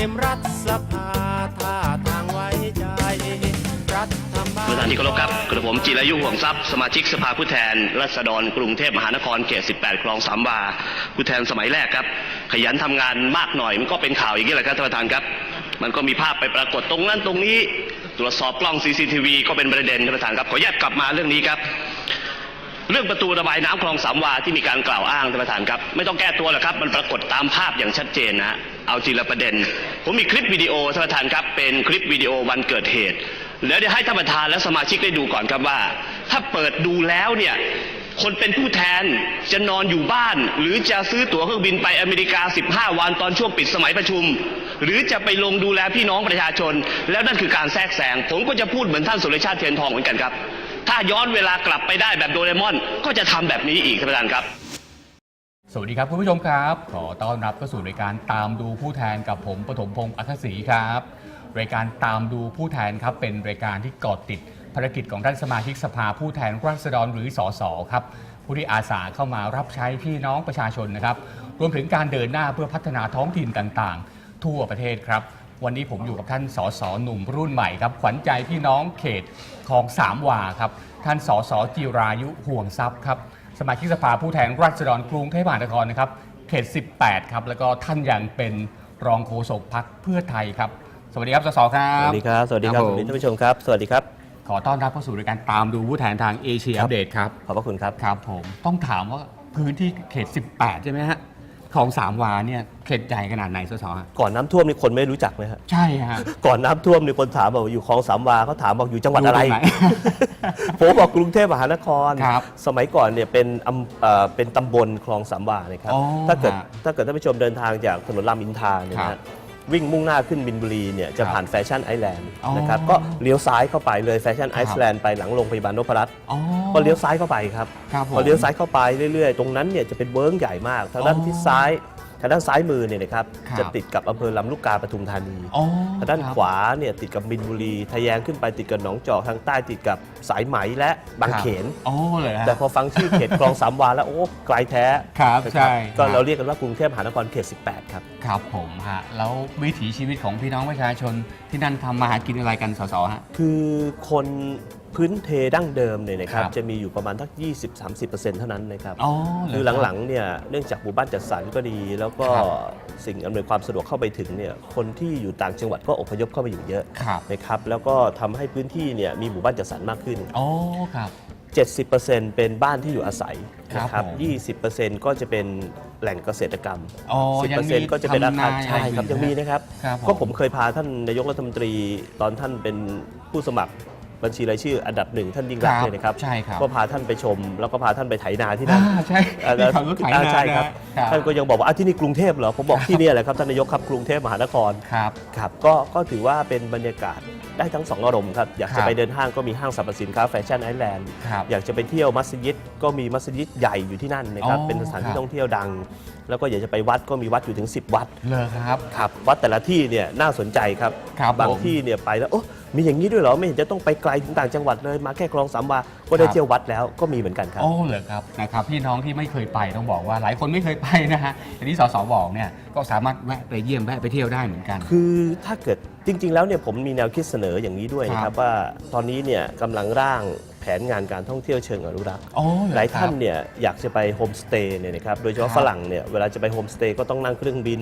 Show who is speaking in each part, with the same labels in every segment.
Speaker 1: เต็มรัฐสภาท่าทางไว้ใจรัฐบาล
Speaker 2: ประธานที่เคารพครับกระผมจิรายุห่วงทรัพย์สมาชิกสภาผู้แทนรัษฎรกรุงเทพมหานครเขต 18 คลองสามวาผู้แทนสมัยแรกครับ ขยันทำงานมากหน่อย มันก็เป็นข่าวอย่างนี้แหละครับท่านประธานครับ มันก็มีภาพไปปรากฏตรงนั้นตรงนี้ ตรวจสอบกล้อง CCTV ก็เป็นประเด็นท่านประธานครับขออนุญาตกลับมาเรื่องนี้ครับ เรื่องประตูระบายน้ำคลองสามวาที่มีการกล่าวอ้างท่านประธานครับไม่ต้องแก้ตัวหรอกครับ มันปรากฏตามภาพอย่างชัดเจนนะฮะเอาทีละประเด็น ผมมีคลิปวิดีโอท่านประธานครับ เป็นคลิปวิดีโอวันเกิดเหตุ แล้วเดี๋ยวให้ท่านประธานและสมาชิกได้ดูก่อนครับว่า ถ้าเปิดดูแล้วเนี่ยคนเป็นผู้แทนจะนอนอยู่บ้าน หรือจะซื้อตั๋วเครื่องบินไปอเมริกา 15 วันตอนช่วงปิดสมัยประชุม หรือจะไปลงดูแลพี่น้องประชาชน แล้วนั่นคือการแทรกแซงผมก็จะพูดเหมือนท่านสุรชาติเทียนทองเหมือนกันครับ ถ้าย้อนเวลากลับไปได้แบบโดเรมอน ก็จะทำแบบนี้อีกท่านประธานครับ
Speaker 3: สวัสดีครับคุณผู้ชมครับ ขอต้อนรับเข้าสู่รายการตามดูผู้แทนกับผมปฐมพงศ์อัคศรีครับ รายการตามดูผู้แทนครับ เป็นรายการที่เกาะติดภารกิจของท่านสมาชิกสภาผู้แทนราษฎรหรือสสครับ ผู้ที่อาสาเข้ามารับใช้พี่น้องประชาชนนะครับ รวมถึงการเดินหน้าเพื่อพัฒนาท้องถิ่นต่างๆ ทั่วประเทศครับ วันนี้ผมอยู่กับท่านสสหนุ่มรุ่นใหม่ครับ ขวัญใจพี่น้องเขตคลองสามวาครับ ท่านสสจิรายุห่วงทรัพย์ครับ สมาชิกสภาผู้แทนราษฎรกรุงเทพมหานครนะครับ เขต 18 ครับ แล้วก็ท่านยังเป็นรองโฆษกพักเพื่อไทยครับ สวัสดีครับ สส ครั
Speaker 4: ส
Speaker 3: บ
Speaker 4: วัสดีครับ สวัสดีครับ
Speaker 3: ครับ
Speaker 4: ส
Speaker 3: ผม
Speaker 4: วัสดีท่านผู้ชมครับ สวัสดีครับ
Speaker 3: ขอต้อนรับเข้าสู่รายการตามดูผู้แทนทางเอเชีย
Speaker 4: ครั
Speaker 3: อั
Speaker 4: บ
Speaker 3: ปเดตครับ
Speaker 4: ขอบพระคุณครับ
Speaker 3: ครับผม ต้องถามว่าพื้นที่เขต 18 ใช่ไหมฮะ ของสามวาเนี่ยเขตใหญ่ขนาดไหนสสฮะ
Speaker 4: ก่อนน้ำท่วมนี่คนไม่รู้จักไหมฮะ
Speaker 3: ใช่ฮะ
Speaker 4: ก่อนน้ำท่วมนี่คนถามบอกว่าอยู่คลองสามวาเขาถามบอกอยู่จังหวัดอะไร
Speaker 3: ยู่ตงหน
Speaker 4: ผมบอกกรุงเทพมหานคร
Speaker 3: ครับ
Speaker 4: สมัยก่อนเนี่ยเป็นอำเอ่อเป็นตำบลคลองสามวานะครับ
Speaker 3: อ๋อ
Speaker 4: ถ้าเกิด
Speaker 3: ฮะ
Speaker 4: ถ้าเกิดท่านผู้ชมเดินทางจากถนนรามอินทราเนี่ย
Speaker 3: ครั
Speaker 4: นะ
Speaker 3: บ
Speaker 4: ฮะ วิ่งมุ่งหน้าขึ้นบินบุรีเนี่ยจะ
Speaker 3: ครับ
Speaker 4: ผ่านแฟชั่นไอแลนด์
Speaker 3: อ๋อ
Speaker 4: นะครับก็เลี้ยวซ้ายเข้าไปเลยแฟชั่น
Speaker 3: ค
Speaker 4: ไอ
Speaker 3: รับ
Speaker 4: แลนด์ไปหลังโรงพยาบาลนพรัตน์
Speaker 3: อ๋อ
Speaker 4: ก็เลี้ยวซ้ายเข้าไปครับ
Speaker 3: ครับผม
Speaker 4: พอเลี้ยวซ้ายเข้าไปเรื่อยๆ ตรงนั้นเนี่ยจะเป็นเวิร์กใหญ่มากทางด้าน
Speaker 3: อ๋อ
Speaker 4: ที่ซ้าย ทางด้านซ้ายมือเนี่ยนะครับ
Speaker 3: ครับ
Speaker 4: จะติดกับอำเภอลำลูกกาปทุมธานี
Speaker 3: อ๋อ
Speaker 4: ทางด้าน
Speaker 3: ครับ
Speaker 4: ขวาเนี่ยติดกับบินบุรีทะแยงขึ้นไปติดกับหนองจอกทางใต้ติดกับสายไหมและบางเขน
Speaker 3: อ๋อเลยฮะ
Speaker 4: แต่พอฟังชื่อเขต คลองสามวาแล้วโอ้ไกลแท้
Speaker 3: ครับ
Speaker 4: นะ
Speaker 3: ใช่
Speaker 4: ก็
Speaker 3: ครับ
Speaker 4: เราเรียกกันว่ากรุงเทพมหานครเขต 18 ครับ
Speaker 3: ครับผมฮะแล้ววิถีชีวิตของพี่น้องประชาชนที่นั่นทำมาหากินอะไรกันสสฮะ
Speaker 4: คือคน พื้นเพดั้งเดิมเนี่ยนะครับ
Speaker 3: ครับ
Speaker 4: จะมีอยู่ประมาณทัก 20-30%เท่านั้นนะครับ
Speaker 3: อ๋อ
Speaker 4: คือหลังๆเนี่ยเนื่องจากหมู่บ้านจัดสรรก็ดี แล้วก็
Speaker 3: ครับ
Speaker 4: สิ่งอำนวยความสะดวกเข้าไปถึงเนี่ยคนที่อยู่ต่างจังหวัดก็อพยพเข้ามาอยู่เยอะ
Speaker 3: ครับ
Speaker 4: นะครับแล้วก็ทำให้พื้นที่เนี่ยมีหมู่บ้านจัดสรรมากขึ้น
Speaker 3: อ๋อครับ
Speaker 4: 70%เป็นบ้านที่อยู่อาศัยนะค
Speaker 3: ครั
Speaker 4: รั
Speaker 3: บบผม
Speaker 4: 20%ก็จะเป็นแหล่งเกษตรกรรม
Speaker 3: อ๋อยังมี
Speaker 4: 10%ก็จะเป็นอาคาร
Speaker 3: ทำนา
Speaker 4: ใช่ครับ
Speaker 3: อะไรอยู่
Speaker 4: ยังมีนะครับ
Speaker 3: ครับผม
Speaker 4: ก็ผมเคยพาท่านนายกรัฐมนตรีตอนท่านเป็นผู้สมัคร บัญชีรายชื่ออันดับหนึ่งท่านยิ่งรักษณ์เนี่ยนะครับ
Speaker 3: ใช่ครับ
Speaker 4: ก็พาท่านไปชม แล้วก็พาท่านไปไถนาที่นั่น
Speaker 3: อ่าใช่
Speaker 4: อ่า
Speaker 3: ที่ขับรถไถนา
Speaker 4: อ่าใช่ครับ
Speaker 3: นะ
Speaker 4: ท่านก็ยังบอกว่าอะที่นี่กรุงเทพเหรอผมบอกที่เนี่ยแหละครับท่านนายกครับกรุงเทพมหานคร
Speaker 3: ครับ
Speaker 4: ครับก็ก็ถือว่าเป็นบรรยากาศได้ทั้งสองอารมณ์ครับ อยาก
Speaker 3: ครั
Speaker 4: จะ
Speaker 3: บ
Speaker 4: ไปเดินห้างก็มีห้างสรรพสินค้าแฟชั่นไอแลนด์
Speaker 3: ครับ
Speaker 4: อยากจะไปเที่ยวมัสยิดก็มีมัสยิดใหญ่อยู่ที่นั่นนะครับ
Speaker 3: อ๋อ
Speaker 4: เป็นสถาน
Speaker 3: ค
Speaker 4: ที่
Speaker 3: รับ
Speaker 4: ท่องเที่ยวดัง แล้วก็อยากจะไปวัดก็มีวัดอยู่ถึง 10 วัด
Speaker 3: เลยครับ
Speaker 4: ครับวัดแต่ละที่เนี่ยน่าสนใจครับ
Speaker 3: ครับ
Speaker 4: บาง
Speaker 3: ผม
Speaker 4: ที่เนี่ยไปแล้วโอ้มีอย่างนี้ด้วยเหรอไม่เห็นจะต้องไปไกลถึงต่างจังหวัดเลยมาแค่คลองสามวาก็ได้
Speaker 3: ครับ
Speaker 4: เที่ยววัดแล้วก็มีเหมือนกันครับ
Speaker 3: โอ้เหรอครับนะครับพี่น้องที่ไม่เคยไปต้องบอกว่าหลายคนไม่เคยไปนะฮะอย่างที่สสบอกเนี่ยก็สามารถแวะไปเยี่ยมแวะไปเที่ยวได้เหมือนกัน
Speaker 4: คือถ้าเกิดจริง ๆ แล้วเนี่ยผมมีแนวคิดเสนออย่างนี้ด้วยนะค
Speaker 3: ครั
Speaker 4: รับบว่าตอนนี้เนี่ยกำลังร่างแผ นงานการท่องเที่ยวเชิงอนุรักษ์
Speaker 3: โอ้เรอ
Speaker 4: หลายท่าน
Speaker 3: ครับ
Speaker 4: เนี่ยอยากจะไปโฮมสเตย์เนี่ยนะครับโดยเฉพาะ
Speaker 3: ครับ
Speaker 4: ฝรั่งเนี่ยเวลาจะไปโฮมสเตย์ก็ต้องนั่งเครื่องบิน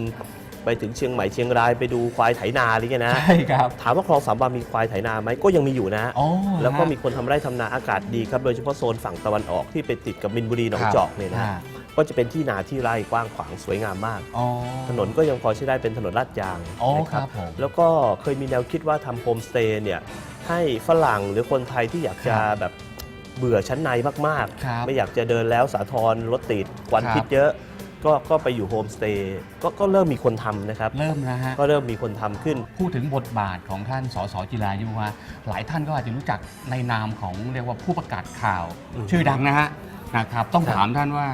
Speaker 4: ไปถึงเชียงใหม่เชียงรายไปดูควายไถนาอะไรเงี้ยนะ
Speaker 3: ใช่ครับ
Speaker 4: ถามว่าคลองสามวามีควายไถนาไหมก็ยังมีอยู่นะ
Speaker 3: โอ้
Speaker 4: แล้วก็
Speaker 3: ฮะ
Speaker 4: มีคนทำไร่ทำนาอากาศดีครับโดยเฉพาะโซนฝั่งตะวันออกที่ไปติดกับมินบุรีหนอง
Speaker 3: ครับ
Speaker 4: จอกเนี่ยนะ
Speaker 3: อ่า
Speaker 4: ก็จะเป็นที่นาที่ไร่กว้างขวางสวยงามมาก
Speaker 3: อ๋อ
Speaker 4: ถนนก็ยังพอใช้ได้เป็นถนนลาดยาง
Speaker 3: อ๋อ
Speaker 4: นะ
Speaker 3: ครับผม
Speaker 4: แล้วก็เคยมีแนวคิดว่าทำโฮมสเตย์เนี่ย ให้ฝรั่งหรือคนไทยที่อยากจะ
Speaker 3: ครับ
Speaker 4: แบบเบื่อชั้นในมาก
Speaker 3: ครับ
Speaker 4: ๆไม่อยากจะเดินแล้วสาทรรถติดควัน
Speaker 3: ครับ
Speaker 4: พิษเยอะก็ก็ไปอยู่โฮมสเตย์ก็ก็เริ่มมีคนทำนะครับ
Speaker 3: เริ่มนะฮะ
Speaker 4: ก็เริ่มมีคนทำขึ้น
Speaker 3: พูดถึงบทบาทของท่านสสจิรายุฮะหลายท่านก็อาจจะรู้จักในนามของเรียกว่าผู้ประกาศข่าว
Speaker 4: อืม
Speaker 3: ชื่อดังนะฮะนะครับ ต้อง
Speaker 4: ครับ
Speaker 3: ถามท่านว่า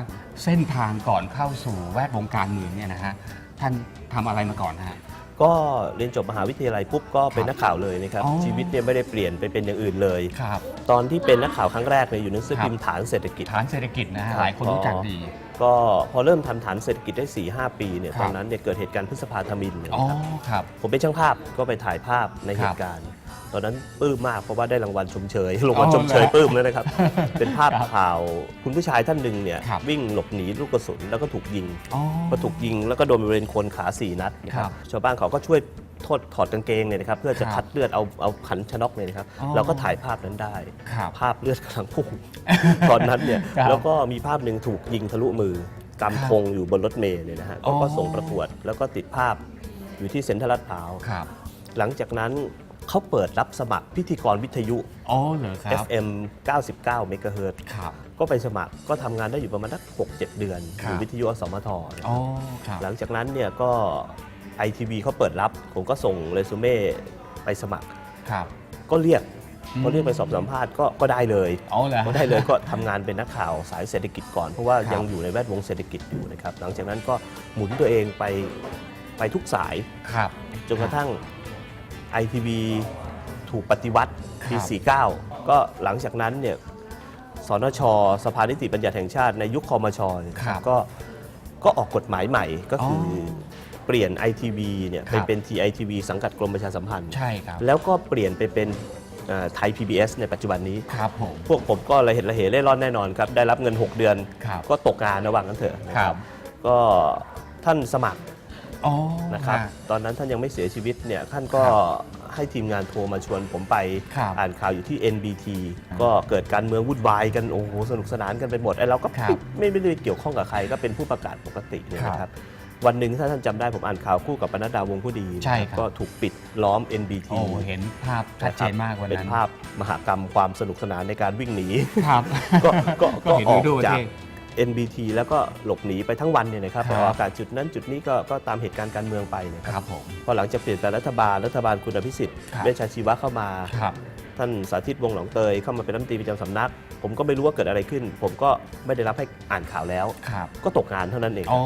Speaker 3: เส้นทางก่อนเข้าสู่แวดวงการเมืองเนี่ยนะฮะ ท่านทำอะไรมาก่อนฮะ
Speaker 4: ก็เรียนจบมหาวิทยาลัยปุ๊บก็เป็น
Speaker 3: ครับ
Speaker 4: นักข่าวเลยนะครับ
Speaker 3: อ๋อ
Speaker 4: ชีวิตเนี่ยไม่ได้เปลี่ยนไปเป็นอย่างอื่นเลย
Speaker 3: ครับ
Speaker 4: ตอนที่เป็นนักข่าวครั้งแรกเนี่ยอยู่หนังสือ
Speaker 3: ครับ
Speaker 4: พิมพ์ฐานเศรษฐกิจ
Speaker 3: ฐานเศรษฐกิจนะฮะ
Speaker 4: ครับ
Speaker 3: หลายคนรู้จักดี
Speaker 4: ก็พอเริ่มทำฐานเศรษฐกิจได้4 5ปีเนี่ย
Speaker 3: ครับ
Speaker 4: ตอนนั้นเนี่ยเกิดเหตุการณ์พฤษภาธมินเนี่ย
Speaker 3: อ๋อ
Speaker 4: นะครับ
Speaker 3: ครับ
Speaker 4: ผมเป็นช่างภาพก็ไปถ่ายภาพในเห
Speaker 3: ครั
Speaker 4: ตุ
Speaker 3: บ
Speaker 4: การณ์ ตอนนั้นปลื้มมากเพราะว่าได้รางวัลชมเชยรางวัล
Speaker 3: อ๋อ
Speaker 4: ชมเชย
Speaker 3: เหรอ
Speaker 4: ปลื้มเลยนะครับ เป็นภาพ
Speaker 3: ครับ
Speaker 4: ข่าวคุณผู้ชายท่านหนึ่งเนี่ย
Speaker 3: ครับ
Speaker 4: วิ่งหลบหนีลูกกระสุนแล้วก็ถูกยิง
Speaker 3: อ๋อ
Speaker 4: พอถูกยิงแล้วก็โดนบริเวณโคนขาสี่นัดนะค
Speaker 3: ครั
Speaker 4: รับบชาวบ้านเขาก็ช่วยโทษถอดกางเกงเนี่ยนะครับเพื่อจะ
Speaker 3: ครับ
Speaker 4: คัดเลือดเอาเอาขันชนกเนี่ยนะครับ
Speaker 3: อ๋อ
Speaker 4: เราก็ถ่ายภาพนั้นได้
Speaker 3: ครับ
Speaker 4: ภาพเลือดกำลังพุ่ง ตอนนั้นเนี่ย
Speaker 3: ครับ
Speaker 4: แล้วก็มีภาพหนึ่งถูกยิงทะลุมือกำธงอยู่บนรถเมล์เนี่ยนะฮะ
Speaker 3: อ๋อ
Speaker 4: ก็ส่งประกวดแล้วก็ติดภาพอยู่ที่เซ็นทรัลลาดพร้าว
Speaker 3: ครับ
Speaker 4: หลังจากนั้น เขาเปิดรับสมัครพิธีกรวิทยุ
Speaker 3: อ๋อเหรอครับ
Speaker 4: FM 99 เมกะเฮิรตซ์
Speaker 3: ครับ
Speaker 4: ก็ไปสมัครก็ทำงานได้อยู่ประมาณสัก6-7 เดือน
Speaker 3: ครั
Speaker 4: อบยู่วิทยุอสมทนะ
Speaker 3: อ๋อครับ
Speaker 4: หลังจากนั้นเนี่ยก็ไอทีวีเขาเปิดรับ ผมก็ส่งเรซูเม่ไปสมัคร
Speaker 3: ครับ
Speaker 4: ก็เรียก
Speaker 3: อืม
Speaker 4: ก็เรียกไปสอบสัมภาษณ์ก็ก็ได้เลย
Speaker 3: อ๋อเหรอ
Speaker 4: ก็ได้เลยก็ทำงานเป็นนักข่าวสายเศรษฐกิจก่อน เพราะว่า
Speaker 3: ครับ
Speaker 4: ยังอยู่ในแวดวงเศรษฐกิจอยู่นะครับ หลังจากนั้นก็หมุนตัวเองไปไปทุกสาย
Speaker 3: ครับ
Speaker 4: จนกระทั่ง ไอทีวีถูกปฏิวัติปี
Speaker 3: ครับ
Speaker 4: 49 ก็หลังจากนั้นเนี่ยสนช สภานิติบัญญัติแห่งชาติในยุคคอมชเนี่ย
Speaker 3: ครับ
Speaker 4: ก็ก็ออกกฎหมายใหม่ก็คืออ
Speaker 3: อ
Speaker 4: เปลี่ยน ITV เนี่ย
Speaker 3: ค
Speaker 4: ไป
Speaker 3: รับ
Speaker 4: เป็น TITV สังกัดกรมประชาสัมพันธ์
Speaker 3: ใช่ครับ
Speaker 4: แล้วก็เปลี่ยนไปเป็นไทย PBS ในปัจจุบันนี้
Speaker 3: ครับผม
Speaker 4: พวกผมก็ระเหตุระเหเร่ร่อนแน่นอนครับ ได้รับเงิน 6 เดือน
Speaker 3: ครับ
Speaker 4: ก็ตกงานระหว่างนั้นเถอะนะ
Speaker 3: ค
Speaker 4: ค
Speaker 3: รั
Speaker 4: รับบก็ท่านสมัคร
Speaker 3: อ๋อ
Speaker 4: นะครับ
Speaker 3: ฮะ
Speaker 4: ตอนนั้นท่านยังไม่เสียชีวิตเนี่ยท่านก็
Speaker 3: ครับ
Speaker 4: ให้ทีมงานโทรมาชวนผมไป
Speaker 3: ครับ
Speaker 4: อ่านข่าวอยู่ที่ NBT
Speaker 3: อ่า
Speaker 4: ก็เกิดการเมืองวุ่นวายกันโอ้โหสนุกสนานกันไปหมดไอ้เราก็
Speaker 3: ครับ
Speaker 4: ไม่ไม่ได้เกี่ยวข้องกับใครก็เป็นผู้ประกาศปกติเนี่ย
Speaker 3: ครับ
Speaker 4: นะครับวันหนึ่งถ้าท่านจำได้ผมอ่านข่าวคู่กับปนัดดาวงผู้ดี
Speaker 3: ใช่ครับ
Speaker 4: ก็ถูกปิดล้อม NBT
Speaker 3: โอ้เห็นภาพชัดเจนมากวัน
Speaker 4: เป็น
Speaker 3: นั้น
Speaker 4: ภาพมหากรรมความสนุกสนานในการวิ่งหนี
Speaker 3: ครับ
Speaker 4: ก็ก็
Speaker 3: ก็
Speaker 4: ก็
Speaker 3: เห็น
Speaker 4: ออก
Speaker 3: ด้วย
Speaker 4: จาก
Speaker 3: ที่
Speaker 4: NBT แล้วก็หลบหนีไปทั้งวันเนี่ยนะครับ
Speaker 3: ครับ
Speaker 4: ออกอากาศจุดนั้นจุดนี้ก็ก็ตามเหตุการณ์การเมืองไปนะค
Speaker 3: ครับ รับผม
Speaker 4: พอหลังจากเปลี่ยนแปลงรัฐบาลรัฐบาลคุณอภิสิทธิ์
Speaker 3: ครับ
Speaker 4: เวชชาชีวะเข้ามา
Speaker 3: ครับ
Speaker 4: ท่านสาธิตวงศ์หนองเตยเข้ามาเป็นรัฐมนตรีประจำสำนัก ผมก็ไม่รู้ว่าเกิดอะไรขึ้น ผมก็ไม่ได้รับให้อ่านข่าวแล้ว
Speaker 3: ครับ
Speaker 4: ก็ตกงานเท่านั้นเอง
Speaker 3: อ๋อ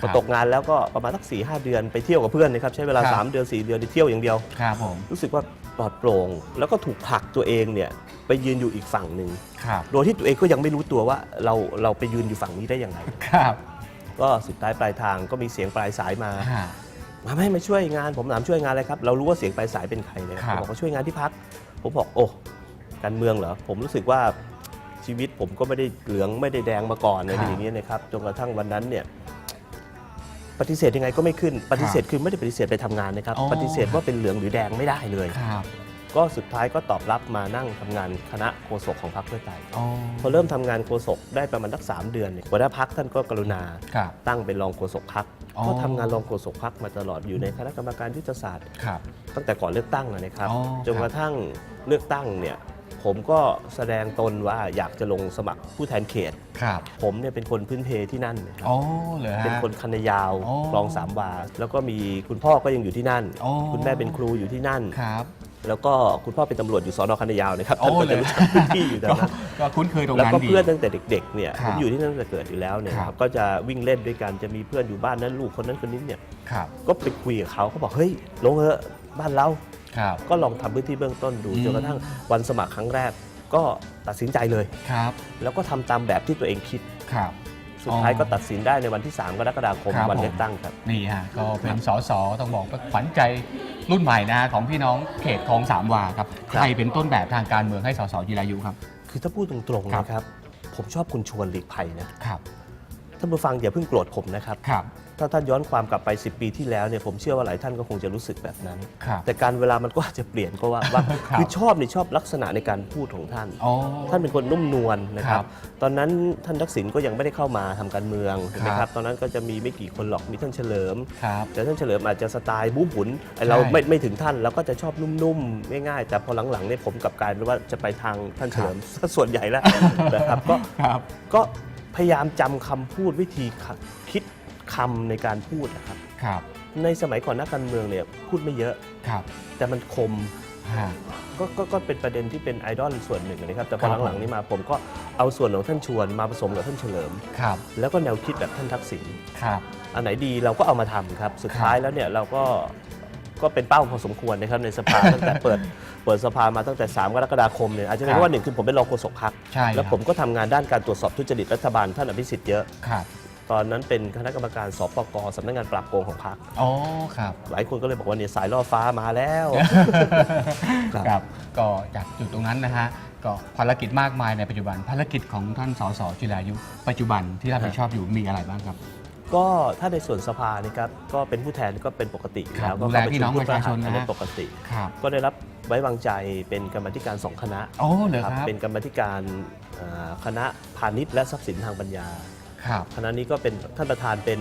Speaker 4: พอตกงานแล้วก็ประมาณสัก4ีหเดือนไปเที่ยวกับเพื่อนนะครับใช้เวลา
Speaker 3: ครับ
Speaker 4: 3เดือน4เดือนที่เที่ยวอย่างเดียว
Speaker 3: ครับผม
Speaker 4: รู้สึกว่าปลอดโปร่ง แล้วก็ถูกผลักตัวเองเนี่ย ไปยืนอยู่อีกฝั่งหนึ่ง
Speaker 3: ครับ
Speaker 4: โดยที่ตัวเองก็ยังไม่รู้ตัวว่าเราเราไปยืนอยู่ฝั่งนี้ได้ยังไง
Speaker 3: ครับ
Speaker 4: ก็สุดท้ายปลายทางก็มีเสียงปลายสายมา
Speaker 3: ฮะ
Speaker 4: มาไม่มาช่วยงาน ผมถามช่วยงานอะไรครับ เรารู้ว่าเสียงปลายสายเป็นใครเนี่ย
Speaker 3: ครั
Speaker 4: ผม
Speaker 3: บ
Speaker 4: บอกว่าช่วยงานที่พัก ผมบอกโอ้การเมืองเหรอ ผมรู้สึกว่าชีวิตผมก็ไม่ได้เหลืองไม่ได้แดงมาก่อนอะไรอย่างเงี้ยนะครับ จนกระทั่งวันนั้นเนี่ยปฏิเสธยังไงก็ไม่ขึ้น ปฏิเสธคือไม่ได้ปฏิเสธไปทำงานนะครับ
Speaker 3: อ๋อ
Speaker 4: ปฏิเสธว่าเป็นเหลืองหรือแดงไม่ได้เลย
Speaker 3: ครับ
Speaker 4: ก็สุดท้ายก็ตอบรับมานั่งทำงานคณะโฆษกของพรรคเพื่อไทย
Speaker 3: อ๋อ
Speaker 4: พอเริ่มทำงานโฆษกได้ประมาณสักสามเดือนเนี่ยหัวหน้าพักท่านก็กรุณา
Speaker 3: ครับ
Speaker 4: ตั้งเป็นรองโฆษกพัก
Speaker 3: อ๋อ
Speaker 4: ก็ทำงานรองโฆษกพักมาตลอดอยู่ในคณะกรรมการยุทธศาสตร์
Speaker 3: ครับ
Speaker 4: ตั้งแต่ก่อนเลือกตั้งอะนะครับ
Speaker 3: อ๋อ
Speaker 4: จนกระทั่งเลือกตั้งเนี่ยผมก็แสดงตนว่าอยากจะลงสมัครผู้แทนเขต
Speaker 3: ครับ
Speaker 4: ผมเนี่ยเป็นคนพื้นเพที่นั่นนะครับ
Speaker 3: อ๋อเหรอฮะ
Speaker 4: เป็นคนคันนายาว
Speaker 3: อ๋อ
Speaker 4: คลองสามวา แล้วก็มีคุณพ่อก็ยังอยู่ที่นั่น
Speaker 3: อ๋อ
Speaker 4: คุณแม่เป็นครูอยู่ที่นั่น
Speaker 3: ครับ
Speaker 4: แล้วก็คุณพ่อเป็นตำรวจอยู่สอนอคันนายาวนะครับ
Speaker 3: โอ้
Speaker 4: ท่านก็
Speaker 3: เลย
Speaker 4: จะรู้จักพื้นที่อยู่ตรง
Speaker 3: ก็
Speaker 4: นั้น
Speaker 3: ก็คุ้นเคยตรง
Speaker 4: แล้ว
Speaker 3: นั้น
Speaker 4: ก็
Speaker 3: ดี
Speaker 4: เพื่อนตั้งแต่เด็กๆเนี่ย
Speaker 3: ครั
Speaker 4: ผ
Speaker 3: บ
Speaker 4: มอยู่ที่นั่นตั้งแต่เกิดอยู่แล้วเนี่ย
Speaker 3: ครับ
Speaker 4: ก็จะวิ่งเล่นด้วยกันจะมีเพื่อนอยู่บ้านนั้นลูกคนนั้นคนนี้เนี่ย
Speaker 3: ครับ
Speaker 4: ก็ไปคุยกับเขาเขาบอกเฮ้ยลงเถอะบ้านเรา
Speaker 3: ครับ
Speaker 4: ก็ลองทำพื้นที่เบื้องต้นดู
Speaker 3: อืม
Speaker 4: จนกระทั่งวันสมัครครั้งแรก ก็ตัดสินใจเลย
Speaker 3: ครับ
Speaker 4: แล้วก็ทำตามแบบที่ตัวเองคิด
Speaker 3: ครับ
Speaker 4: สุดท้าย
Speaker 3: อ๋อ
Speaker 4: ก็ตัดสินได้ในวันที่ 3 กรกฎาคม
Speaker 3: ครับ
Speaker 4: วัน
Speaker 3: ผม
Speaker 4: เลือกตั้งครับ
Speaker 3: นี่ฮะก็เป็นสสต้องบอกว่าขวัญใจรุ่นใหม่นะฮะของพี่น้องเขตคลองสามวาครับ
Speaker 4: ครับ
Speaker 3: ใครเป็นต้นแบบทางการเมืองให้สสจิรายุครับ
Speaker 4: คือถ้าพูดตรงๆ
Speaker 3: ครับ
Speaker 4: นะครับ ผมชอบคุณชวนหลีกภัยนะครับ ท่านผู้ฟังอย่าเพิ่งโกรธผมนะครับ
Speaker 3: ครับ
Speaker 4: ถ้าท่านย้อนความกลับไป 10 ปีที่แล้วเนี่ยผมเชื่อว่าหลายท่านก็คงจะรู้สึกแบบนั้น
Speaker 3: ครับ
Speaker 4: แต่การเวลามันก็อาจจะเปลี่ยนก็ว่าว่า
Speaker 3: ครับ
Speaker 4: คือชอบนี่ชอบลักษณะในการพูดของท่าน
Speaker 3: อ๋อ
Speaker 4: ท่านเป็นคนนุ่มนวลนะค
Speaker 3: ครั
Speaker 4: รับ
Speaker 3: บ
Speaker 4: ตอนนั้นท่านทักษิณก็ยังไม่ได้เข้ามาทำการเมืองถูกไหม
Speaker 3: ค
Speaker 4: ค
Speaker 3: รั
Speaker 4: รับบ ตอนนั้นก็จะมีไม่กี่คนหรอกมีท่านเฉลิม
Speaker 3: ครับ
Speaker 4: แต่ท่านเฉลิมอาจจะสไตล์บู๊บุนไอ้เรา
Speaker 3: ใช่
Speaker 4: ไม่ไม่ถึงท่านเราก็จะชอบนุ่มๆง่ายๆแต่พอหลังๆเนี่ยผมกลับกลายเป็นว่าจะไปทางท่านเฉลิมซะส่วนใหญ่แล้ว นะครับก็
Speaker 3: ครับ
Speaker 4: ก็พยายามจำคำพูดวิธีคิด คำในการพูดนะครับ
Speaker 3: ครับ
Speaker 4: ในสมัยก่อนนักการเมืองเนี่ยพูดไม่เยอะ
Speaker 3: ครับ
Speaker 4: แต่มันคม
Speaker 3: ฮะ
Speaker 4: ก็ก็ก็เป็นประเด็นที่เป็นไอดอลส่วนหนึ่งนะครับ แต่พ
Speaker 3: ครั
Speaker 4: อบหลังๆนี้มาผมก็เอาส่วนของท่านชวนมาผสมกับท่านเฉลิม
Speaker 3: ครับ
Speaker 4: แล้วก็แนวคิดแบบท่านทักษิณ
Speaker 3: ครับ
Speaker 4: อันไหนดีเราก็เอามาทำครับ สุด
Speaker 3: ครับ
Speaker 4: ท้ายแล้วเนี่ยเราก็ก็เป็นเป้าพอสมควรนะครับในสภาตั้งแต่เปิดเปิดสภามาตั้งแต่ 3 กรกฎาคมเนี่ยอาจจะเป็นเพราะว่าหนึ่งคือผมเป็นรองโฆษกพรรค
Speaker 3: ใช่
Speaker 4: แล้ว
Speaker 3: ครับ
Speaker 4: ผมก็ทำงานด้านการตรวจสอบทุจริตรัฐบาลท่านอภิสิทธิ์เยอะ
Speaker 3: ครับ
Speaker 4: ตอนนั้นเป็นคณะกรรมการสปกสำนักงานปราบโกงของพรรค
Speaker 3: อ๋อครับ
Speaker 4: หลายคนก็เลยบอกว่าเนี่ยสายล่อฟ้ามาแล้วครับ
Speaker 3: ครับก็จากจุดตรงนั้นนะฮะก็ภารกิจมากมายในปัจจุบันภารกิจของท่านสสจิรายุ ปัจจุบันที่รับผิดชอบอยู่มีอะไรบ้างครับ
Speaker 4: ก็ถ้าในส่วนสภานี่ครับก็เป็นผู้แทนก็เป็นปกติอยู่
Speaker 3: ครั
Speaker 4: แล้
Speaker 3: บ
Speaker 4: วก็
Speaker 3: ดูแลพี่น้องประชาชนนะฮะ
Speaker 4: เป็นปกติ
Speaker 3: ครับ
Speaker 4: ก็ได้รับไว้วางใจเป็นกรรมาธิการสองคณะ
Speaker 3: โอ้เหรอครับ
Speaker 4: เป็นกรรมาธิการเอ่อคณะพาณิชย์และทรัพย์สินทางปัญญา
Speaker 3: ครับ
Speaker 4: คณะนี้ก็เป็นท่านประธานเป็น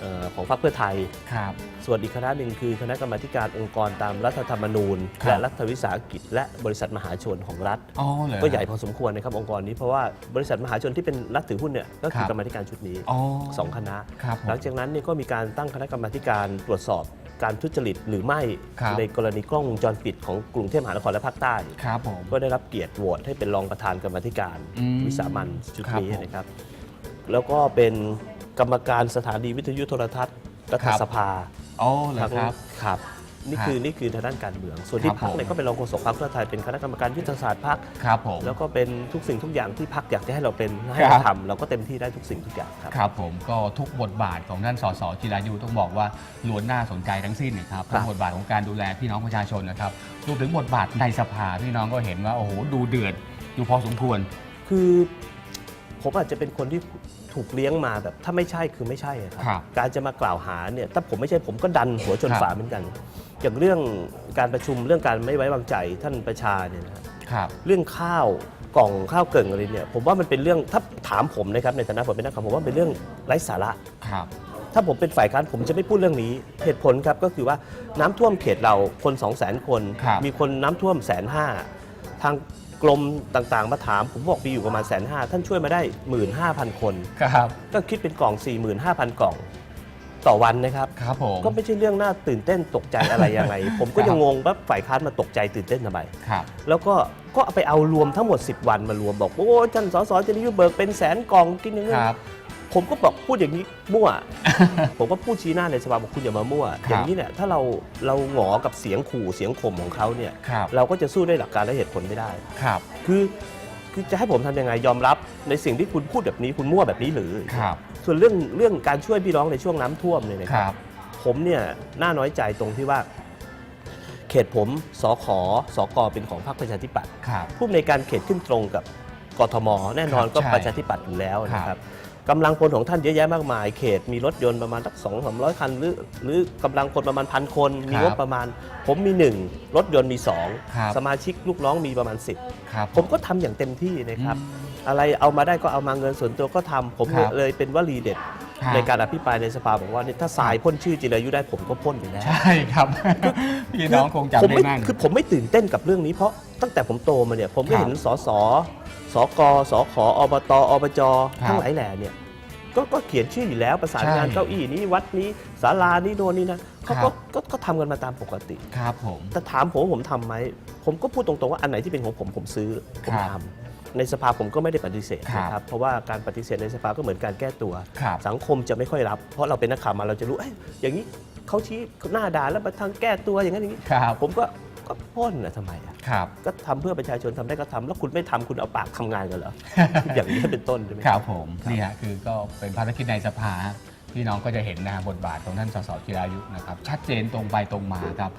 Speaker 4: เอ่อของพรรคเพื่อไทย
Speaker 3: ครับ
Speaker 4: ส่วนอีกคณะหนึ่งคือคณะกรรมาธิการองค์กรตามรัฐธรรมนูญ
Speaker 3: ครับ
Speaker 4: และรัฐวิสาหกิจ และบริษัทมหาชนของรัฐ
Speaker 3: อ๋อเหรอ
Speaker 4: ก็ใหญ่พอสมควรนะครับองค์กรนี้เพราะว่าบริษัทมหาชนที่เป็นรัฐถือหุ้นเนี่ยก็คื
Speaker 3: ค
Speaker 4: อ
Speaker 3: รับ
Speaker 4: กรรมาธิการชุดนี้
Speaker 3: อ๋อ
Speaker 4: สองคณะ
Speaker 3: ครับผม
Speaker 4: หลังจากนั้นเนี่ยก็มีการตั้งคณะกรรมาธิการตรวจสอบการทุจริตหรือไม่
Speaker 3: ครับ
Speaker 4: ในกรณีกล้องวงจรปิดของกรุงเทพมหานครและภาคใต้
Speaker 3: ครับผม
Speaker 4: ก็ได้รับเกียรติโหวตให้เป็นรองประธานกรรมาธิการ
Speaker 3: อืม
Speaker 4: วิสามันชุด
Speaker 3: ครับ
Speaker 4: นี้
Speaker 3: ผม
Speaker 4: นะครับ แล้วก็เป็นกรรมการสถานีวิทยุโทรทัศน์รัฐ
Speaker 3: ครับ
Speaker 4: สภา
Speaker 3: อ๋อเหรอครับ
Speaker 4: ครับ นี่
Speaker 3: ครับ
Speaker 4: คือนี่คือทางด้านการเมือง ส่วนที่
Speaker 3: ครับ
Speaker 4: พักเนี่ย
Speaker 3: ผม
Speaker 4: ก็เป็นรองโฆษกพรรคเพื่อไทยเป็นคณะกรรมการยุทธศาสตร์พรรค
Speaker 3: ครับผม
Speaker 4: แล้วก็เป็นทุกสิ่งทุกอย่างที่พักอยากจะให้เราเป็นให้
Speaker 3: ครั
Speaker 4: เรา
Speaker 3: บ
Speaker 4: ทำเราก็เต็มที่ได้ทุกสิ่งทุกอย่างครับ
Speaker 3: ครับผมก็ทุกบทบาทของท่านสสจิรายุต้องบอกว่าล้วนน่าสนใจทั้งสิ้นนะครับ
Speaker 4: ครับ
Speaker 3: ทั้งบทบาทของการดูแลพี่น้องประชาชนนะครับรวมถึงบทบาทในสภาพี่น้องก็เห็นว่าโอ้โหดูเดือดอยู่พอสมควร
Speaker 4: คือผมอาจจะเป็นคนที่ ถูกเลี้ยงมาแบบถ้าไม่ใช่คือไม่ใช่อะค
Speaker 3: ครั
Speaker 4: รับ การจะมากล่าวหาเนี่ยถ้าผมไม่ใช่ผมก็ดันหัวชน
Speaker 3: ครับ
Speaker 4: ฝาเหมือนกัน อย่างเรื่องการประชุมเรื่องการไม่ไว้วางใจท่านประชาเนี่ยนะครับ
Speaker 3: ครับ
Speaker 4: เรื่องข้าวกล่องข้าวเกล่งอะไรเนี่ยผมว่ามันเป็นเรื่องถ้าถามผมนะครับในฐานะผมเป็นนักข่าวผมว่าเป็นเรื่องไร้สาระ
Speaker 3: ครับ
Speaker 4: ถ้าผมเป็นฝ่ายค้านผมจะไม่พูดเรื่องนี้เหตุผลครับก็คือว่าน้ำท่วมเขตเราคน 2 0 0 0 0 0 คน
Speaker 3: ครับ
Speaker 4: มีคนน้ำท่วมแสนห้าทาง กรมต่างๆ มาถาม ผมบอกมีอยู่ประมาณแสนห้าท่านช่วยมาได้ 15,000 คน
Speaker 3: ครับ
Speaker 4: ก็คิดเป็นกล่อง 45,000 กล่อง ต่อวันนะครับ
Speaker 3: ครับผม
Speaker 4: ก็ไม่ใช่เรื่องน่าตื่นเต้นตกใจอะไรยังไง ผมก็
Speaker 3: ครับ
Speaker 4: ยังงงว่าฝ่ายค้านมาตกใจตื่นเต้นทำไม
Speaker 3: ครับ
Speaker 4: แล้วก็ก็เอาไปเอารวมทั้งหมด 10 วันมารวมบอก โอ้ท่านสสจะนิยเบิกเป็นแสนกล่องกินอย่างนี้
Speaker 3: ครับ
Speaker 4: ผมก็บอกพูดอย่างนี้มั่ว ผมก็พูดชี้หน้าในสภาบอกคุณอย่ามามั่ว
Speaker 3: ครับ
Speaker 4: อย่างนี้เนี่ยถ้าเราเราหงอกับเสียงขู่เสียงข่มของเขาเนี่ย
Speaker 3: ครับ
Speaker 4: เราก็จะสู้ด้วยหลักการและเหตุผลไม่ได้
Speaker 3: ครับ
Speaker 4: คือคือจะให้ผมทำยังไงยอมรับในสิ่งที่คุณพูดแบบนี้คุณมั่วแบบนี้หรือ
Speaker 3: ครับ
Speaker 4: ส่วนเรื่องเรื่องการช่วยพี่น้องในช่วงน้ำท่วมเนี่ยนะ
Speaker 3: ค
Speaker 4: ค
Speaker 3: รั
Speaker 4: รับบผมเนี่ยน่าน้อยใจตรงที่ว่า เขตผมสขสกเป็นของพรรคประชาธิปัตย์
Speaker 3: ครับ
Speaker 4: ผู้อำนวยการเขตขึ้นตรงกับกทม แน่นอน
Speaker 3: ครับ
Speaker 4: ก็
Speaker 3: ใช่
Speaker 4: ประชาธิปัตย์อยู่แล้วนะค
Speaker 3: ครั
Speaker 4: รับ บ กำลังพลของท่านเยอะแยะมากมาย เขตมีรถยนต์ประมาณสักสองสามร้อยคัน หรือหรือกำลังคนประมาณพันคน มี
Speaker 3: ครับ
Speaker 4: งบประมาณ ผมมีหนึ่งรถยนต์มีสอง
Speaker 3: ครับ
Speaker 4: สมาชิกลูกน้องมีประมาณ
Speaker 3: ครับ
Speaker 4: 10 ผมก็ทำอย่างเต็มที่นะครับ
Speaker 3: อืม
Speaker 4: อะไรเอามาได้ก็เอามาเงินส่วนตัวก็ทำผม
Speaker 3: ครับ
Speaker 4: เลยเป็นวลีเด็ด
Speaker 3: ครับ
Speaker 4: ในการอภิปรายในสภาบอกว่าเนี่ยถ้าสายพ่นชื่อจิรายุได้ผมก็พ่นอยู่แล้ว
Speaker 3: ใช่ครับพี่น้องคงจำ
Speaker 4: ผม
Speaker 3: ได้
Speaker 4: ไม่
Speaker 3: แม่น
Speaker 4: คือผมไม่ตื่นเต้นกับเรื่องนี้เพราะตั้งแต่ผมโตมาเนี่ยผมก็
Speaker 3: ครับ
Speaker 4: เห็นสส สกสขอบตอบจ
Speaker 3: ครับ
Speaker 4: ทั้งหลายแหล่เนี่ยก็ก็เขียนชื่ออยู่แล้วประสานงาน
Speaker 3: ใช่
Speaker 4: เก้าอี้นี้วัดนี้ศาลานี้โน่นนี่นะเขา
Speaker 3: ครั
Speaker 4: ก็
Speaker 3: บ
Speaker 4: ก็ก็ทำกันมาตามปกติ
Speaker 3: ครับผม
Speaker 4: แต่ถามผมว่าผมทำไหมผมก็พูดตรงๆว่าอันไหนที่เป็นของผมผมซื้อผม
Speaker 3: ครับ
Speaker 4: ทำในสภาผมก็ไม่ได้ปฏิเสธ
Speaker 3: ครับ
Speaker 4: นะครับเพราะว่าการปฏิเสธในสภาก็เหมือนการแก้ตัว
Speaker 3: ครับ
Speaker 4: สังคมจะไม่ค่อยรับ เพราะเราเป็นนักข่าวมาเราจะรู้เอ้ยอย่างนี้เขาชี้หน้าด่าแล้วมาทางแก้ตัวอย่างนั้นอย่างนี้
Speaker 3: ครับ
Speaker 4: ผมก็ ก็พ่นนะทำไมอะ
Speaker 3: ครับ
Speaker 4: ก็ทำเพื่อประชาชนทำได้ก็ทำแล้วคุณไม่ทำคุณเอาปากทำงานกันเหรอ อย่างนี้เป็นต้นใช่ไหม
Speaker 3: ครับผมนี่ฮะคือก็เป็นภารกิจในสภาพี่น้องก็จะเห็นนะฮะบทบาทของท่านสสจิรายุนะครับ ชัดเจนตรงไปตรงมาครับ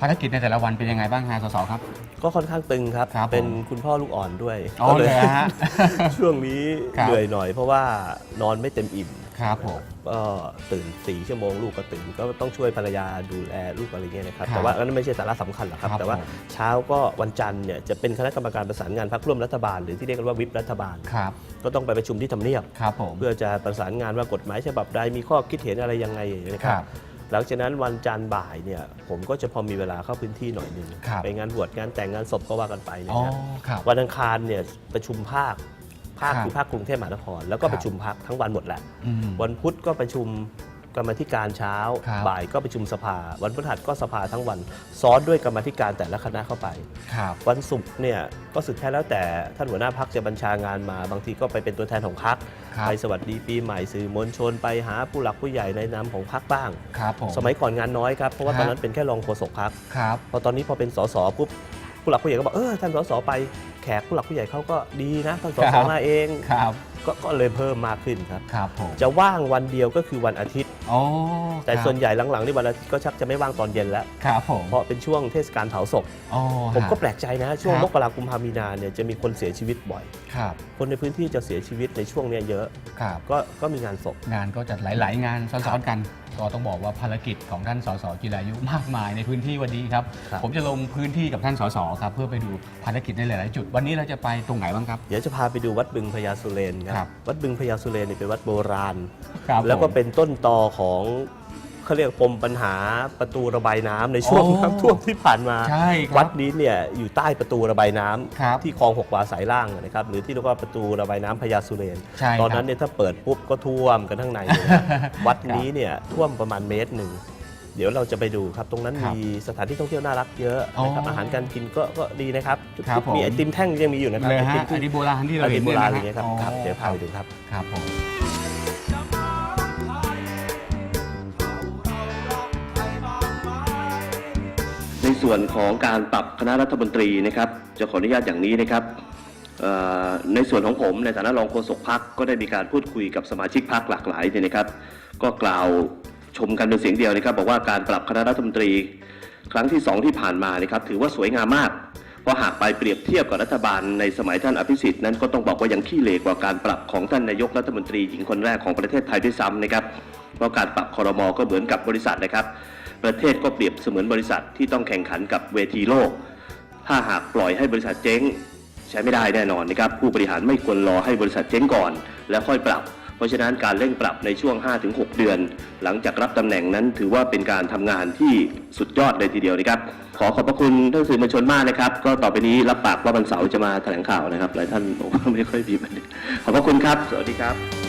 Speaker 3: ภารกิจในแต่ละวันเป็นยังไงบ้างฮะสสครับ
Speaker 4: ก็ค่อนข้างตึงครับ
Speaker 3: ครับผม
Speaker 4: เป็นคุณพ่อลูกอ่อนด้วย
Speaker 3: อ๋อ
Speaker 4: ก็
Speaker 3: เลยฮะ
Speaker 4: ช่วงนี้
Speaker 3: ครับ
Speaker 4: เหนื่อยหน่อยเพราะว่านอนไม่เต็มอิ่ม
Speaker 3: ครับผม
Speaker 4: ก็ตื่นสี่ชั่วโมงลูกก็ตื่นก็ต้องช่วยภรรยาดูแลลูกอะไรเงี้ยนะครับ
Speaker 3: ครับ
Speaker 4: แต่ว่าอันนั้นไม่ใช่สาระสำคัญหรอกครับ
Speaker 3: ครับ
Speaker 4: แต่ว่า
Speaker 3: ผม
Speaker 4: เช้าก็วันจันทร์เนี่ยจะเป็นคณะกรรมการประสานงานพรรคร่วมรัฐบาล หรือที่เรียกกันว่าวิปรัฐบาล
Speaker 3: ครับ
Speaker 4: ก็ต้องไปประชุมที่ทำเนียบ
Speaker 3: ครับผม
Speaker 4: เพื่อจะประสานงานว่ากฎหมายฉบับใดมีข้อคิดเห็นอะไรยังไงอย่างนี้นะค
Speaker 3: ครั
Speaker 4: รับบหลังจากนั้นวันจันทร์บ่ายเนี่ยผมก็จะพอมีเวลาเข้าพื้นที่หน่อยหนึง
Speaker 3: ครับ
Speaker 4: ไปงานบวชงานแต่งงานศพก็ว่ากันไปนะ
Speaker 3: อ๋อ
Speaker 4: ครับ
Speaker 3: ครับ
Speaker 4: วันอังคารเนี่ยประชุมภาค ภาค
Speaker 3: ครับ
Speaker 4: คือภาคกรุงเทพมหานคร แล้วก็
Speaker 3: ครับ
Speaker 4: ประชุมพักทั้งวันหมดแหละ
Speaker 3: อืม
Speaker 4: วันพุธก็ประชุมกรรมาธิการเช้า
Speaker 3: ครับ
Speaker 4: บ่ายก็ประชุมสภา วันพฤหัสก็สภาทั้งวัน ซ้อนด้วยกรรมาธิการแต่ละคณะเข้าไป
Speaker 3: ครับ
Speaker 4: วันศุกร์เนี่ยก็สุดแท้แล้วแต่ท่านหัวหน้าพักจะบัญชางานมา บางทีก็ไปเป็นตัวแทนของพัก
Speaker 3: ครับ
Speaker 4: ไปสวัสดีปีใหม่สื่อมวลชนไปหาผู้หลักผู้ใหญ่ในนามของพักบ้าง
Speaker 3: ครับผม
Speaker 4: สมัยก่อนงานน้อยครับเพราะว่า
Speaker 3: ฮะ
Speaker 4: ตอนนั้นเป็นแค่รองโฆษกพัก
Speaker 3: ครับ
Speaker 4: พอตอนนี้พอเป็นสสปุ๊บ ผู้หลักผู้ใหญ่ก็บอกเออท่านสสไปแขกผู้หลักผู้ใหญ่เขาก็ดีนะท่านส
Speaker 3: ค
Speaker 4: ส
Speaker 3: รับ
Speaker 4: มาเอง
Speaker 3: ครับ
Speaker 4: ก็ก็เลยเพิ่มมากขึ้นครับ
Speaker 3: ครับผม
Speaker 4: จะว่างวันเดียวก็คือวันอาทิตย์
Speaker 3: อ๋อ
Speaker 4: แต่ส่วนใหญ่หลังๆนี่วันอาทิตย์ก็ชักจะไม่ว่างตอนเย็นแล้ว
Speaker 3: ครับผม
Speaker 4: เพราะเป็นช่วงเทศกาลเผาศพ
Speaker 3: อ๋อ
Speaker 4: ผมก็
Speaker 3: ฮะ
Speaker 4: แปลกใจนะช่วง
Speaker 3: ครับ
Speaker 4: มกราคมพามีนาเนี่ยจะมีคนเสียชีวิตบ่อย
Speaker 3: ครับ
Speaker 4: คนในพื้นที่จะเสียชีวิตในช่วงเนี้ยเยอะ
Speaker 3: ครับ
Speaker 4: ก็ก็มีงานศพ
Speaker 3: งานก็จะหลาย ๆ งานซ้อนๆกัน ก็ต้องบอกว่าภารกิจของท่านสสจิรายุมากมายในพื้นที่วันนี้ครับ
Speaker 4: ครับ
Speaker 3: ผมจะลงพื้นที่กับท่านสสครับเพื่อไปดูภารกิจในหลาย ๆ จุด วันนี้เราจะไปตรงไหนบ้างครับ
Speaker 4: เดี๋ยวจะพาไปดูวัดบึงพญาสุเรนค
Speaker 3: ครั
Speaker 4: รับวัดบึงพญาสุเรนเนี่ยเป็นวัดโบราณ
Speaker 3: ครับ
Speaker 4: แล้วก็
Speaker 3: ผม
Speaker 4: เป็นต้นตอของ เขาเรียกปมปัญหาประตูระบายน้ำในช่วง
Speaker 3: โอ้
Speaker 4: น้ำท่วมที่ผ่านมา
Speaker 3: ใช่ครับ
Speaker 4: วัดนี้เนี่ยอยู่ใต้ประตูระบายน้ำ
Speaker 3: ครับ
Speaker 4: ที่คลองหกวาสายล่างนะครับหรือที่เรียกว่าประตูระบายน้ำพญาสุเรน
Speaker 3: ใช่ครับ
Speaker 4: ตอนนั้นเนี่ยถ้าเปิดปุ๊บก็ท่วมกันข้างในเลยวัดนี้เนี่ยท่วมประมาณเมตรหนึ่งเดี๋ยวเราจะไปดูครับ ตรงนั้น
Speaker 3: ครับ
Speaker 4: มีสถานที่ท่องเที่ยวน่ารักเยอะนะครับ
Speaker 3: อ๋ออ
Speaker 4: อาหารการกินก็ก็ดีนะครับ
Speaker 3: ครับผม
Speaker 4: มีไอติมแท่งยังมีอยู่นะครับ
Speaker 3: เลย
Speaker 4: ไอ
Speaker 3: ฮะ
Speaker 4: ติม
Speaker 3: อันนี้โบราณที่
Speaker 4: ไอ
Speaker 3: เรา
Speaker 4: ติ
Speaker 3: เห็
Speaker 4: ม
Speaker 3: น
Speaker 4: โบ
Speaker 3: เนี่ย
Speaker 4: ราณ
Speaker 3: นะ
Speaker 4: อย่างเงี้ยครับ
Speaker 3: อ๋อ
Speaker 4: ครับ เดี๋ยวพาไปดูครับ
Speaker 3: ครับผม
Speaker 2: ส่วนของการปรับคณะรัฐมนตรีนะครับ จะขออนุญาตอย่างนี้นะครับในส่วนของผมในฐานะรองโฆษกพักก็ได้มีการพูดคุยกับสมาชิกพักหลากหลายเนี่ยนะครับ ก็กล่าวชมกันเป็นเสียงเดียวนะครับ บอกว่าการปรับคณะรัฐมนตรี ครั้งที่สองที่ผ่านมานะครับถือว่าสวยงามมากเพราะหากไปเปรียบเทียบกับรัฐบาลในสมัยท่านอภิสิทธิ์นั้นก็ต้องบอกว่ายังขี้เหร่กว่าการปรับของท่านนายกรัฐมนตรีหญิงคนแรกของประเทศไทยด้วยซ้ำนะครับเพราะการปรับคอรมอก็เหมือนกับบริษัทนะครับ ประเทศก็เปรียบเสมือนบริษัทที่ต้องแข่งขันกับเวทีโลก ถ้าหากปล่อยให้บริษัทเจ๊ง ใช้ไม่ได้แน่นอนนะครับ ผู้บริหารไม่ควรรอให้บริษัทเจ๊งก่อน แล้วค่อยปรับ เพราะฉะนั้นการเร่งปรับในช่วง 5-6 เดือน หลังจากรับตำแหน่งนั้นถือว่าเป็นการทำงานที่สุดยอดเลยทีเดียวนะครับ ขอขอบพระคุณท่านสื่อมวลชนมากนะครับ ก็ต่อไปนี้รับปากว่าวันเสาร์จะมาแถลงข่าวนะครับหลายท่านบอกว่าไม่ค่อยมีประเด็นขอบพระคุณครับ สวัสดีครับ